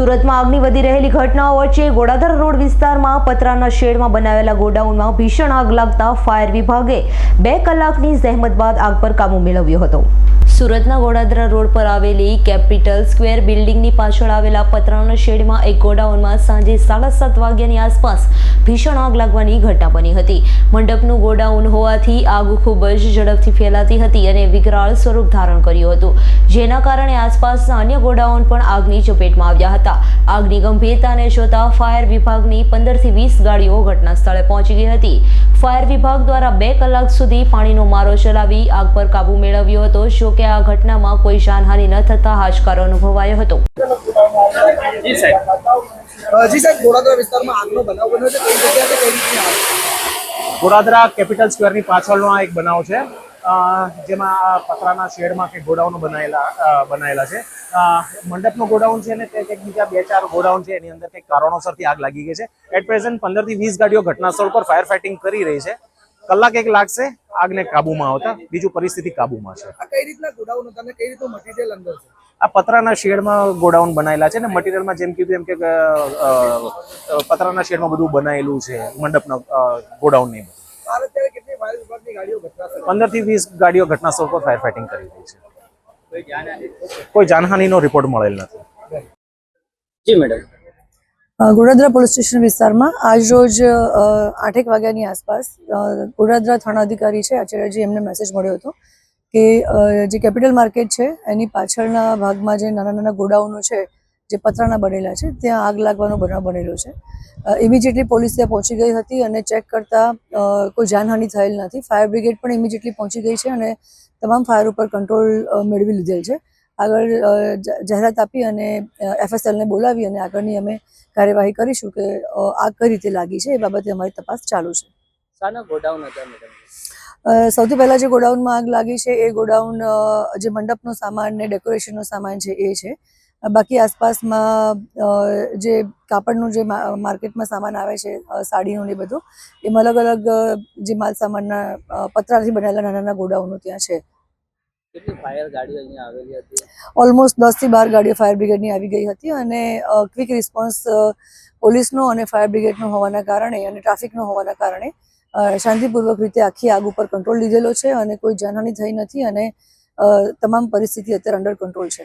સુરતમાં આગની વધી રહેલી ઘટનાઓ વચ્ચે ગોડાધર રોડ વિસ્તારમાં પતરાના શેડમાં બનાવેલા ગોડાઉનમાં ભીષણ આગ લાગતા ફાયર વિભાગે બે કલાકની જહેમત બાદ આગ પર કાબુ મેળવ્યો હતો. સુરતના ગોડાદરા રોડ પર આવેલી કેપિટલ સ્ક્વેર બિલ્ડિંગની પાછળ આવેલા પતરાના શેડમાં એક ગોડાઉનમાં સાંજે સાડા સાત વાગ્યાની આસપાસ ભીષણ આગ લાગવાની ઘટના બની હતી. મંડપનું ગોડાઉન હોવાથી આગ ખૂબ જ ઝડપથી ફેલાતી હતી અને વિકરાળ સ્વરૂપ ધારણ કર્યું હતું. જેના કારણે આસપાસના અન્ય ગોડાઉન પણ આગની ચપેટમાં આવ્યા હતા. આગની ગંભીરતાને જોતા ફાયર વિભાગની પંદરથી વીસ ગાડીઓ ઘટના સ્થળે પહોંચી ગઈ હતી. ફાયર વિભાગ દ્વારા બે કલાક સુધી પાણીનો મારો ચલાવી આગ પર કાબુ મેળવ્યો હતો જો કે આ ઘટનામાં કોઈ જાનહાનિ ન થતા હાશકારો અનુભવાયો હતો. જી સાહેબ. અ, જી સાહેબ ગોળાદરા વિસ્તારમાં આગનો બનાવ બન્યો છે. કઈ જગ્યા કઈ રીતની આગ કેપિટલ સ્ક્વેરની પાછળનો આ એક બનાવ છે. જેમાં પતરાના શેડમાં કે ગોડાઉનો બનાવેલા બનાવેલા છે. મંડપનું ગોડાઉન છે ને તે કંઈક બીજા બે ચાર ગોડાઉન છે એની અંદર કંઈક કારણોસરથી આગ લાગી ગઈ છે. એટ પ્રેઝન્ટ પંદરથી વીસ ગાડીઓ ઘટનાસ્થળ પર ફાયર ફાઇટિંગ કરી રહી છે. કલાક એક લાગશે આગને કાબુમાં આવતા. બીજું પરિસ્થિતિ કાબુમાં છે. આ કઈ રીતના ગોડાઉન હતા કઈ રીતનું મટીરિયલ અંદર છે? આ પતરાના શેડમાં ગોડાઉન બનાવેલા છે ને મટીરિયલમાં જેમ કીધું એમ કે પતરાના શેડમાં બધું બનાવેલું છે મંડપના ગોડાઉનની હાલ અત્યારે કેટલી ફાયર વિભાગની ગાડીઓ ઘટનાસ્થળે પંદરથી વીસ ગાડીઓ ઘટનાસ્થળ પર ફાયર ફાઇટિંગ કરી રહી છે. કોઈ જાનહાનીનો રિપોર્ટ મળેલ નથી. જી મેડમ. ગોડાદરા પોલીસ સ્ટેશન વિસ્તારમાં આજરોજ અ, આઠેક વાગ્યાની આસપાસ ગોડાદરા થાણા અધિકારી છે આચાર્યજી એમને મેસેજ મળ્યો હતો કે જે કેપિટલ માર્કેટ છે એની પાછળના ભાગમાં જે નાના નાના ગોડાઉનો છે જે પતરાના બનેલા છે ત્યાં આગ લાગવાનો બનાવ બનેલો છે. ઇમિજિએટલી પોલીસ ત્યાં પહોંચી ગઈ હતી અને ચેક કરતાં કોઈ જાનહાનિ થયેલ નથી. ફાયર બ્રિગેડ પણ ઇમિજિએટલી પહોંચી ગઈ છે અને તમામ ફાયર ઉપર કંટ્રોલ મેળવી લીધેલ છે. આગળ જાહેરાત આપી અને એફએસએલને બોલાવી અને આગળની અમે કાર્યવાહી કરીશું કે આગ કઈ રીતે લાગી છે એ બાબતે અમારી તપાસ ચાલુ છે. શાના ગોડાઉન હતા મેડમ? અ, સૌથી પહેલા જે ગોડાઉનમાં આગ લાગી છે એ ગોડાઉન જે મંડપનો સામાન ને ડેકોરેશનનો સામાન છે એ છે. બાકી આસપાસમાં જે કાપડનું જે માર્કેટમાં સામાન આવે છે સાડીનું ને બધું એમાં અલગ અલગ જે માલ સામાનના પતરાથી બનેલા નાના નાના ગોડાઉનો ત્યાં છે. ઓલમોસ્ટ દસ દસથી બાર ગાડીઓ ફાયર બ્રિગેડની આવી ગઈ હતી અને ક્વિક રિસ્પોન્સ પોલીસનો અને ફાયર બ્રિગેડનો હોવાના કારણે અને ટ્રાફિકનો હોવાના કારણે શાંતિપૂર્વક રીતે આખી આગ ઉપર કંટ્રોલ લીધેલો છે અને કોઈ જાનહાની થઈ નથી અને તમામ પરિસ્થિતિ અત્યારે અંડર કંટ્રોલ છે.